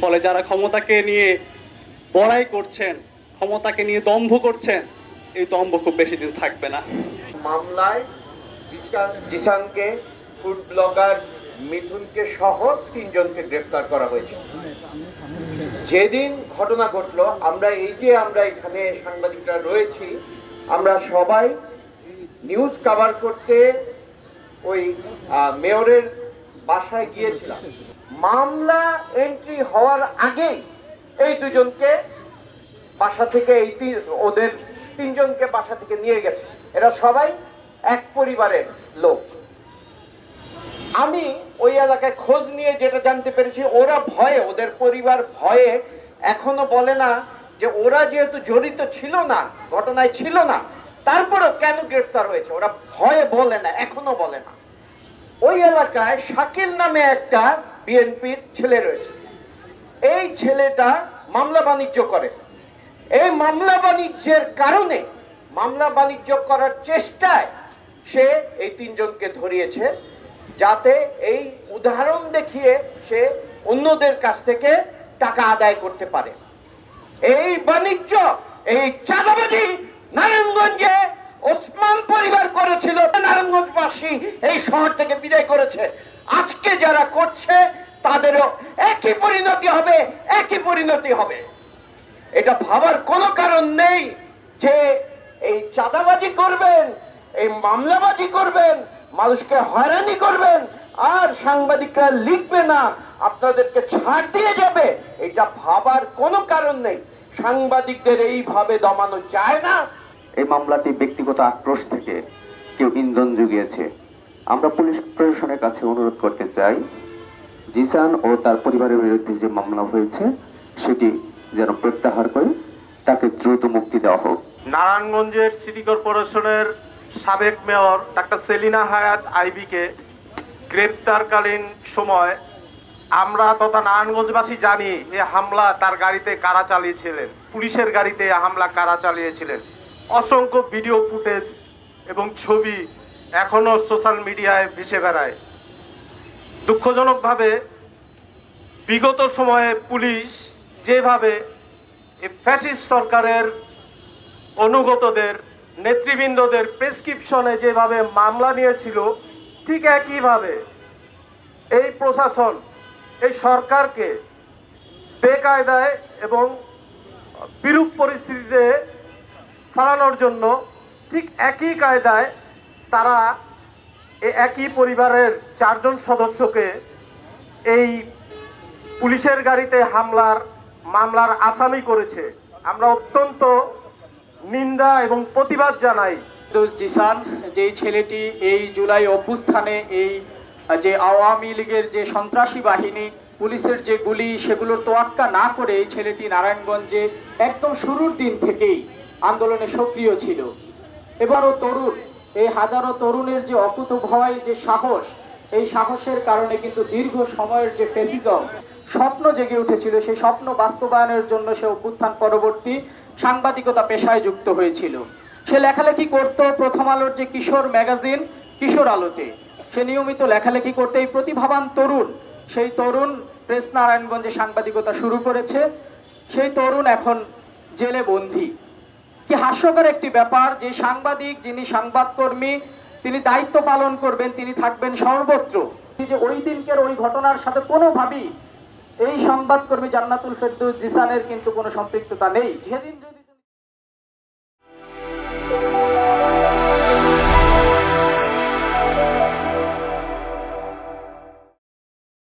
ফলে যারা ক্ষমতাকে নিয়ে বড়াই করছেন, ক্ষমতাকে নিয়ে দম্ভ করছেন, এই দম্ভ খুব বেশি দিন থাকবে না। মামলায় জিসান জিসানকে ফুড ব্লগার মিথুনকে সহ তিনজনকে গ্রেফতার করা হয়েছে। যেদিন ঘটনা ঘটলো, আমরা এই যে আমরা এখানে সাংবাদিকরা রয়েছি, আমরা সবাই নিউজ কভার করতে ওই মেয়রের বাসায় গিয়েছিলাম। মামলা এন্ট্রি হওয়ার আগেই এই দুজনকে বাসা থেকে এই ওদের তিনজনকে বাসা থেকে নিয়ে গেছে। এরা সবাই এক পরিবারের লোক। আমি ওই এলাকায় খোঁজ নিয়ে যেটা জানতে পেরেছি, ওরা ভয়ে, ওদের পরিবার ভয়ে এখনও বলে না যে ওরা যেহেতু জড়িত ছিল না, ঘটনায় ছিল না, তারপরেও কেন গ্রেফতার হয়েছে? ওরা ভয়ে বলে না, এখনও বলে না। ওই এলাকায় শাকিল নামে একটা বিএনপির ছেলে রয়েছে। এই ছেলেটা মামলা বাণিজ্য করে। এই মামলা বাণিজ্যের কারণে মামলা বাণিজ্য করার চেষ্টায় সে এই তিনজনকে ধরিয়েছে যাতে এই উদাহরণ দেখিয়ে সে অন্যদের কাছ থেকে টাকা আদায় করতে পারে। এই বাণিজ্য, এই চাঁদাবাজি নারায়ণগঞ্জে ওসমান পরিবার করেছিল। নারায়ণগঞ্জবাসী এই শহর থেকে বিদায় করেছে। আজকে যারা করছে, তাদেরও একই পরিণতি হবে, একই পরিণতি হবে। এটা ভাবার কোনো কারণ নেই যে এই চাঁদাবাজি করবেন, এই মামলাবাজি করবেন, মানুষকে হয়রানি করবেন, আর সাংবাদিকরা লিখবে না, আপনাদেরকে ছাড় দিয়ে যাবে। এটা ভাবার কোনো কারণ নেই। সাংবাদিকদের এইভাবে দমানো যায় না। এই মামলাটি ব্যক্তিগত আক্রোশ থেকে কেউ ইন্ধন জুগিয়েছে। আমরা পুলিশ প্রশাসনের কাছে অনুরোধ করতে চাই, জিসান ও তার পরিবারের বিরুদ্ধে যে মামলা হয়েছে, সেটি যেন প্রত্যাহার করে তাকে দ্রুত মুক্তি দেওয়া হোক। নারায়ণগঞ্জের সিটি কর্পোরেশনের সাবেক মেয়র ডাক্তার সেলিনা হায়াত আইবিকে গ্রেপ্তারকালীন সময় আমরা তথা নারায়ণগঞ্জবাসী জানি এ হামলা তার গাড়িতে কারা চালিয়েছিলেন, পুলিশের গাড়িতে হামলা কারা চালিয়েছিলেন। অসংখ্য ভিডিও ফুটেজ এবং ছবি এখনও সোশ্যাল মিডিয়ায় ভেসে বেড়ায়। দুঃখজনকভাবে বিগত সময়ে পুলিশ যেভাবে ফ্যাসিস্ট সরকারের অনুগতদের, নেতৃবৃন্দদের প্রেসক্রিপশনে যেভাবে মামলা নিয়েছিল, ঠিক একইভাবে এই প্রশাসন, এই সরকারকে বেকায়দায় এবং বিরূপ পরিস্থিতিতে ফেলানোর জন্য ঠিক একই কায়দায় তারা একই পরিবারের চারজন সদস্যকে এই পুলিশের গাড়িতে হামলার, মামলার আসামি করেছে। আমরা অত্যন্ত নিন্দা এবং প্রতিবাদ জানাই। জিসান যেই ছেলেটি এই জুলাই অভ্যুত্থানে এই, যে আওয়ামী লীগের যে সন্ত্রাসী বাহিনী, পুলিশের যে গুলি, সেগুলোর তোয়াক্কা না করে এই ছেলেটি নারায়ণগঞ্জে একদম শুরুর দিন থেকেই আন্দোলনে সক্রিয় ছিল। এবারও তরুণ এই হাজারো তরুণের যে অকুত ভয়, যে সাহস, এই সাহসের কারণে কিন্তু দীর্ঘ সময়ের যে ফেসিজম, স্বপ্ন জেগে উঠেছিল। সেই স্বপ্ন বাস্তবায়নের জন্য সে অভ্যুত্থান পরবর্তী সাংবাদিকতা পেশায় যুক্ত হয়েছিল। সে লেখালেখি করত প্রথম আলোর যে কিশোর ম্যাগাজিন, কিশোর আলোতে। সে নিয়মিত লেখালেখি করতে। এই প্রতিভাবান তরুণ, সেই তরুণ প্রেস নারায়ণগঞ্জে সাংবাদিকতা শুরু করেছে। সেই তরুণ এখন জেলে বন্দী। কি হাস্যকর একটি ব্যাপার যে সাংবাদিক, যিনি সংবাদকর্মী, তিনি দায়িত্ব পালন করবেন, তিনি থাকবেন সর্বত্র। যে ওই দিনকের ওই ঘটনার সাথে কোনোভাবেই এই সংবাদকর্মী জান্নাতুল ফেরদৌস জিসানের কিন্তু কোনো সম্পৃক্ততা নেই। যেদিন যদি